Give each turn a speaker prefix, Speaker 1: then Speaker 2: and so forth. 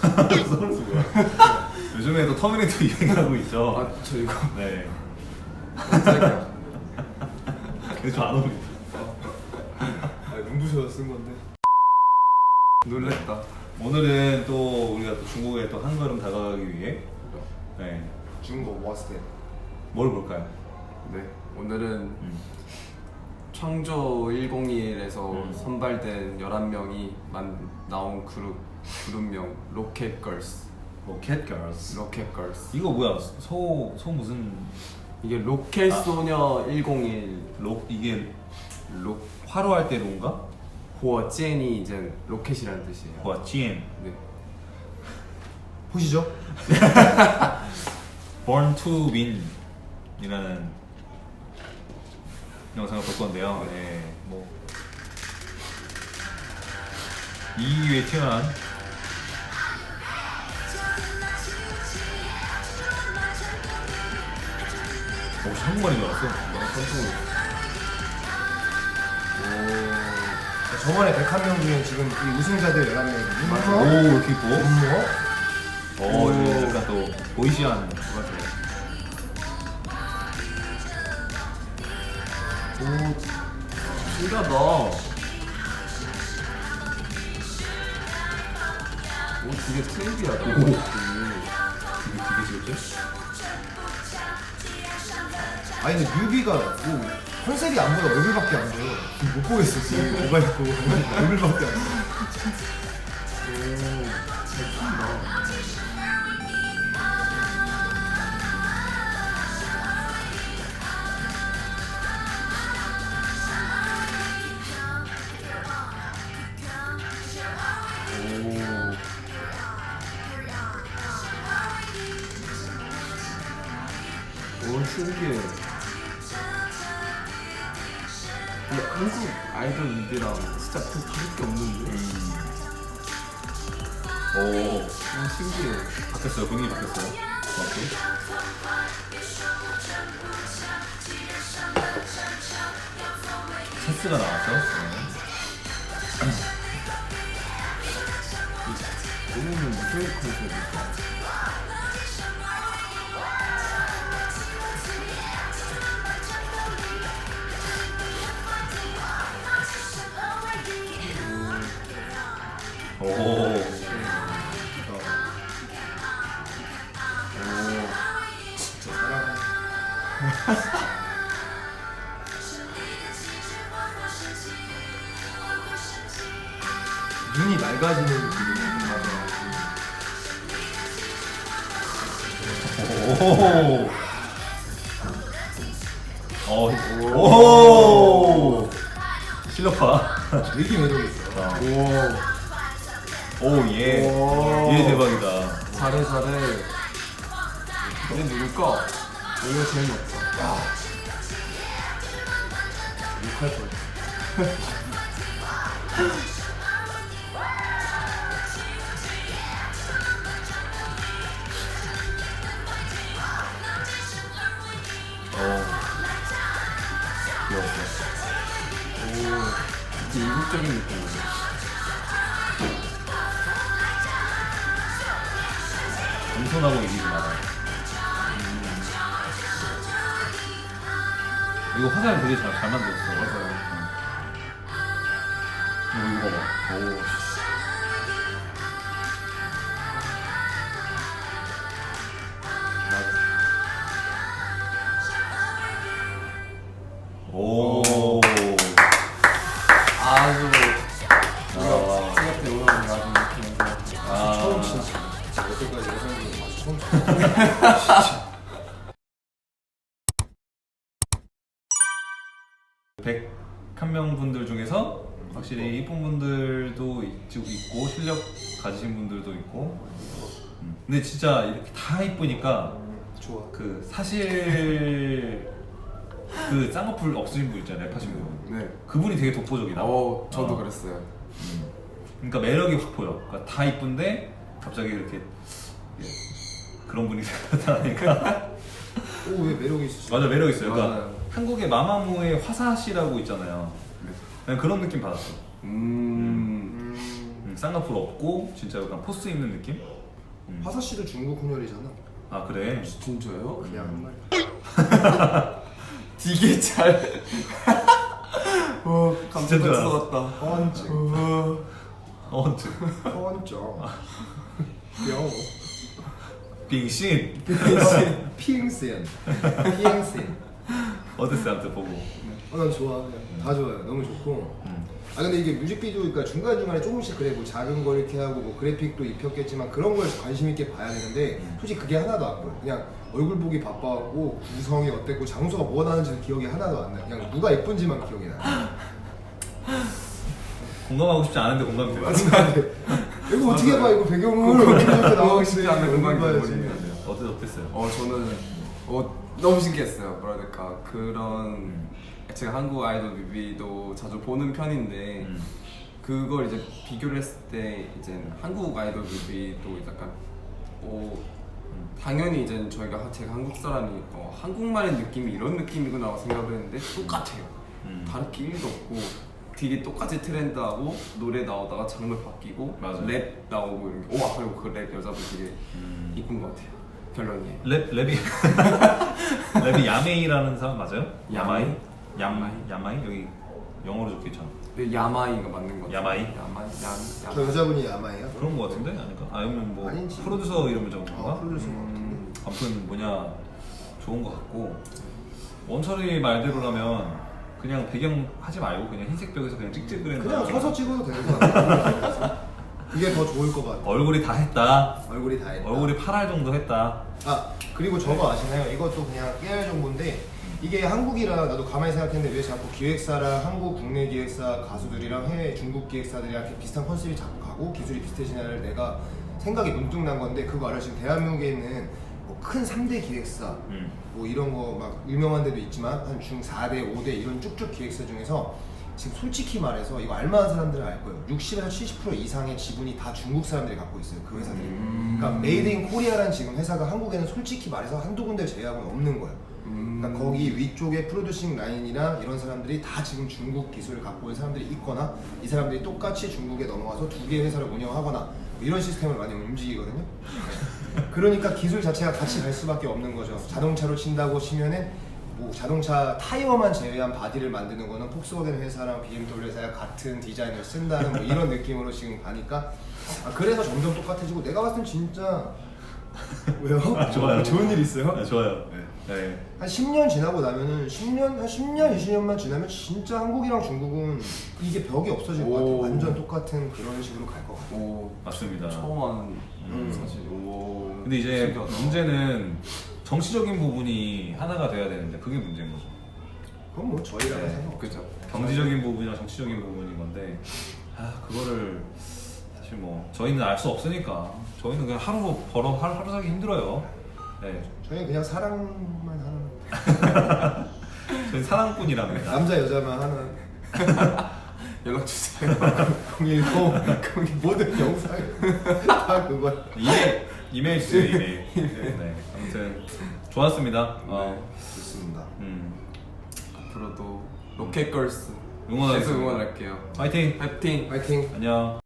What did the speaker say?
Speaker 1: 서울수 뭐야? 요즘에 또 터미네이터 유행하고 있죠.
Speaker 2: 아저 이거
Speaker 1: 네.
Speaker 2: 깜짝이야.
Speaker 1: 근데 저안 어울려.
Speaker 2: 아 눈부셔서 쓴 건데. 놀랬다.
Speaker 1: 오늘은 또 우리가 또 중국에 또 한 걸음 다가가기 위해 네.
Speaker 2: 중국 워스트.
Speaker 1: 뭘 볼까요?
Speaker 2: 네. 오늘은
Speaker 1: 음.
Speaker 2: 창조 101에서
Speaker 1: 음.
Speaker 2: 선발된 11명이 만 나온 그룹 그룹명 로켓 걸스.
Speaker 1: 로켓 걸스.
Speaker 2: 로켓 걸스.
Speaker 1: 이거 뭐야? 소, 소 무슨
Speaker 2: 이게 로켓
Speaker 1: 아.
Speaker 2: 소녀 101
Speaker 1: 로 이게
Speaker 2: 로
Speaker 1: 화로 할 때 로인가?
Speaker 2: 호어젠이 이제 로켓이라는 뜻이에요.
Speaker 1: 와, GM.
Speaker 2: 네.
Speaker 3: 보시죠.
Speaker 1: Born to Win 이라는 영상을 볼 건데요. 네, 뭐 이유에 태어난 오, 한국말인 줄 알았어.
Speaker 3: 저번에 101명 중에 지금 이 우승자들 11명이거든요.
Speaker 2: 맞아.
Speaker 1: 오, 왜 이렇게 이뻐?
Speaker 3: 뭐?
Speaker 1: 오, 이거 약간 또 보이시한
Speaker 2: 맞아요. 오 신기하다. 오 되게 트렌디하다.
Speaker 1: 오. 이게 되게 귀엽죠?
Speaker 3: 아니 근데 뮤비가 뭐 컨셉이 안 보여 얼굴밖에 안 보여. 지금 못 보겠어 지금 모바일 보고 얼굴밖에 안 보여.
Speaker 2: 오, 잘 춘다. 신기해. 근데 한국 아이돌 뮤비랑 진짜 그 다를 게 없는데?
Speaker 1: 오,
Speaker 2: 오, 신기해.
Speaker 1: 바뀌었어요. 분위기 바뀌었어요. 고맙게. 체스가 나왔죠? 네.
Speaker 2: 오늘은 무슨 컨셉일까?
Speaker 1: 오,
Speaker 2: 오.
Speaker 3: 진짜 사랑. 눈이 맑아지는 느낌이 맞아.
Speaker 1: 오, 어, 오, 실력파.
Speaker 3: 되게 매력 있어.
Speaker 1: 자,
Speaker 2: 오.
Speaker 1: 오, 예,
Speaker 2: 오.
Speaker 1: 예 대박이다.
Speaker 2: 잘해 잘해 얘 누굴까? 얘가 제일 높다 야 욕할 뻔
Speaker 1: 어, 귀여웠어.
Speaker 2: 오 진짜 이국적인 느낌이네
Speaker 1: 겸손하고 이기지 마라. 이거 화살 되게 잘, 잘 만들었어.
Speaker 2: 맞아요.
Speaker 1: 응. 이거 봐봐. 오, 오. 101명 분들 중에서 확실히 이쁜 분들도 있- 있고 실력 가지신 분들도 있고 음. 근데 진짜 이렇게 다 이쁘니까
Speaker 3: 좋아.
Speaker 1: 그 사실 그 쌍꺼풀 없으신 분 있잖아요 랩하신 분
Speaker 2: 네.
Speaker 1: 그분이 되게 독보적이다
Speaker 2: 어, 저도
Speaker 1: 어.
Speaker 2: 그랬어요.
Speaker 1: 음. 그러니까 매력이 확 보여 그러니까 다 이쁜데 갑자기 이렇게 예, 그런 분이 나타나니까
Speaker 3: 오왜 매력이 있으시?
Speaker 1: 맞아 매력 있어요 그러니까
Speaker 2: 맞아요.
Speaker 1: 한국의 마마무의 화사시라고 있잖아요
Speaker 2: 네.
Speaker 1: 그냥 그런 느낌 받았어
Speaker 2: 음
Speaker 3: 음.
Speaker 1: 음, 쌍꺼풀 없고 진짜 약간 포스 입는 느낌? 음.
Speaker 3: 화사 씨도 중국 혼혈이잖아.
Speaker 1: 아 그래?
Speaker 2: 진짜요?
Speaker 3: 그냥 한 말.
Speaker 2: 되게 잘. 어,
Speaker 1: 진짜
Speaker 2: 감정
Speaker 1: 줄
Speaker 2: 들어갔다.
Speaker 3: 헌증.
Speaker 2: 어,
Speaker 1: 어.
Speaker 3: 귀여워.
Speaker 1: 빙신
Speaker 3: 핑센. 핑센.
Speaker 1: 어땠어요? 아무튼 보고
Speaker 3: 어, 난 좋아. 그냥 다 좋아요. 너무 좋고.
Speaker 1: 음.
Speaker 3: 아 근데 이게 뮤직비디오 그러니까 중간 중간에 조금씩 그래 뭐 작은 거 이렇게 하고 뭐 그래픽도 입혔겠지만 그런 걸 관심 있게 봐야 되는데 솔직히 그게 하나도 안 보여. 그냥 얼굴 보기 바빠갖고 구성이 어땠고 장소가 뭐 나는지 기억이 하나도 안 나. 그냥 누가 예쁜지만 기억이 나.
Speaker 1: 공감하고 싶지 않은데 공감이 돼요
Speaker 3: 이거 어떻게 봐 이거 배경을 이렇게 나오고
Speaker 2: 쉽지 않은 공간이 돼버리네요.
Speaker 1: 어땠, 어땠어요?
Speaker 2: 어 저는 어 너무 신기했어요. 뭐라 해야 될까 그런 제가 한국 아이돌 뮤비도 자주 보는 편인데
Speaker 1: 음.
Speaker 2: 그걸 이제 비교를 했을 때 이제 한국 아이돌 뮤비도 약간 어 당연히 이제 저희가 하- 제가 한국 사람이니까 어, 한국말의 느낌이 이런 느낌이구나 생각을 했는데 똑같아요.
Speaker 1: 음.
Speaker 2: 다를 게 1도 없고 되게 똑같이 트렌드하고 노래 나오다가 장르 바뀌고
Speaker 1: 맞아요.
Speaker 2: 랩 나오고 이런 게. 와 그리고 그 랩 여자분 되게
Speaker 1: 음.
Speaker 2: 이쁜 것 같아요. 별로니.
Speaker 1: 랩, 랩이 랩이 야메이라는 사람 맞아요? 야마이?
Speaker 2: 야마이.
Speaker 1: 얌, 야마이? 여기 영어로 적혀 있잖아
Speaker 2: 근데 야마이가 맞는 것 같아요.
Speaker 1: 야마이?
Speaker 2: 야마이. 얌.
Speaker 3: 저 여자분이 야마예요?
Speaker 1: 그런 거 같은데? 아닐까? 아니면 뭐
Speaker 3: 아닌지.
Speaker 1: 프로듀서 이름을 적은
Speaker 3: 아
Speaker 1: 건가?
Speaker 3: 프로듀서 같은데.
Speaker 2: 음,
Speaker 1: 아무튼 뭐냐 좋은 것 같고 원철이 말대로라면 그냥 배경 하지 말고 그냥 흰색 벽에서 그냥 찍찍을
Speaker 3: 그냥
Speaker 1: 했나
Speaker 3: 서서 찍어도 되는 거 같아. 그게 더 좋을 것 같아.
Speaker 1: 얼굴이 다 했다
Speaker 3: 얼굴이 다 했다.
Speaker 1: 얼굴이 8알 정도 했다
Speaker 3: 아 그리고 저거 아시나요? 이것도 그냥 깨알 정보인데 이게 한국이라 나도 가만히 생각했는데 왜 자꾸 기획사랑 한국 국내 기획사 가수들이랑 해외 중국 기획사들이랑 이렇게 비슷한 컨셉이 자꾸 가고 기술이 비슷해지냐를 내가 생각이 문득 난 건데 그거 알아 지금 대한민국에 있는 뭐큰 3대 기획사
Speaker 1: 음.
Speaker 3: 뭐 이런 거 막 유명한 데도 있지만 한 중 4대 5대 이런 쭉쭉 기획사 중에서 지금 솔직히 말해서 이거 알만한 사람들은 알 거예요 60에서 70% 이상의 지분이 다 중국 사람들이 갖고 있어요 그 회사들이
Speaker 2: 음.
Speaker 3: 그러니까 메이드 인 코리아라는 지금 회사가 한국에는 솔직히 말해서 한두 군데 제약은 없는 거예요
Speaker 2: 음.
Speaker 3: 그러니까 거기 위쪽에 프로듀싱 라인이나 이런 사람들이 다 지금 중국 기술을 갖고 있는 사람들이 있거나 이 사람들이 똑같이 중국에 넘어가서 두 개의 회사를 운영하거나 뭐 이런 시스템을 많이 움직이거든요. 네. 그러니까 기술 자체가 같이 갈 수밖에 없는 거죠. 자동차로 친다고 치면은 뭐 자동차 타이어만 제외한 바디를 만드는 거는 폭스바겐 회사랑 BMW 회사가 같은 디자인을 쓴다는 뭐 이런 느낌으로 지금 가니까 아, 그래서 점점 똑같아지고 내가 봤을 땐 진짜 왜요?
Speaker 1: 좋아요.
Speaker 3: 좋은 일 있어요?
Speaker 1: 네, 좋아요 네.
Speaker 3: 한 10년 지나고 나면은 10년 한 10년 20년만 지나면 진짜 한국이랑 중국은 이게 벽이 없어질 것 같아요.
Speaker 2: 오.
Speaker 3: 완전 똑같은 그런 식으로 갈 것 같아요.
Speaker 2: 오
Speaker 1: 맞습니다
Speaker 2: 처음 하는
Speaker 1: 음.
Speaker 2: 사실. 오.
Speaker 1: 근데 이제
Speaker 2: 신기하다.
Speaker 1: 문제는 정치적인 부분이 하나가 돼야 되는데 그게 문제인 거죠
Speaker 3: 그건 뭐 저희랑
Speaker 1: 네,
Speaker 3: 상관없죠.
Speaker 2: 그죠.
Speaker 1: 경제적인 부분이랑 정치적인 부분인 건데 아 그거를 사실 뭐 저희는 알 수 없으니까 저희는 그냥 하루 벌어 하루, 하루 살기 힘들어요 네
Speaker 3: 저희는 그냥 사랑만 하는
Speaker 1: 저희 사랑꾼이랍니다
Speaker 3: 남자 여자만 하는
Speaker 2: 연락 주세요.
Speaker 3: 010 거기 모든 영상 다 그거.
Speaker 1: 이메일 이메일 주세요 이메일 네 아무튼 좋았습니다 어,
Speaker 3: 좋습니다.
Speaker 1: 음,
Speaker 2: 앞으로도 로켓걸스
Speaker 1: 응원하겠습니다.
Speaker 2: 계속 응원할게요.
Speaker 1: 파이팅
Speaker 2: 파이팅.
Speaker 3: 파이팅.
Speaker 1: 안녕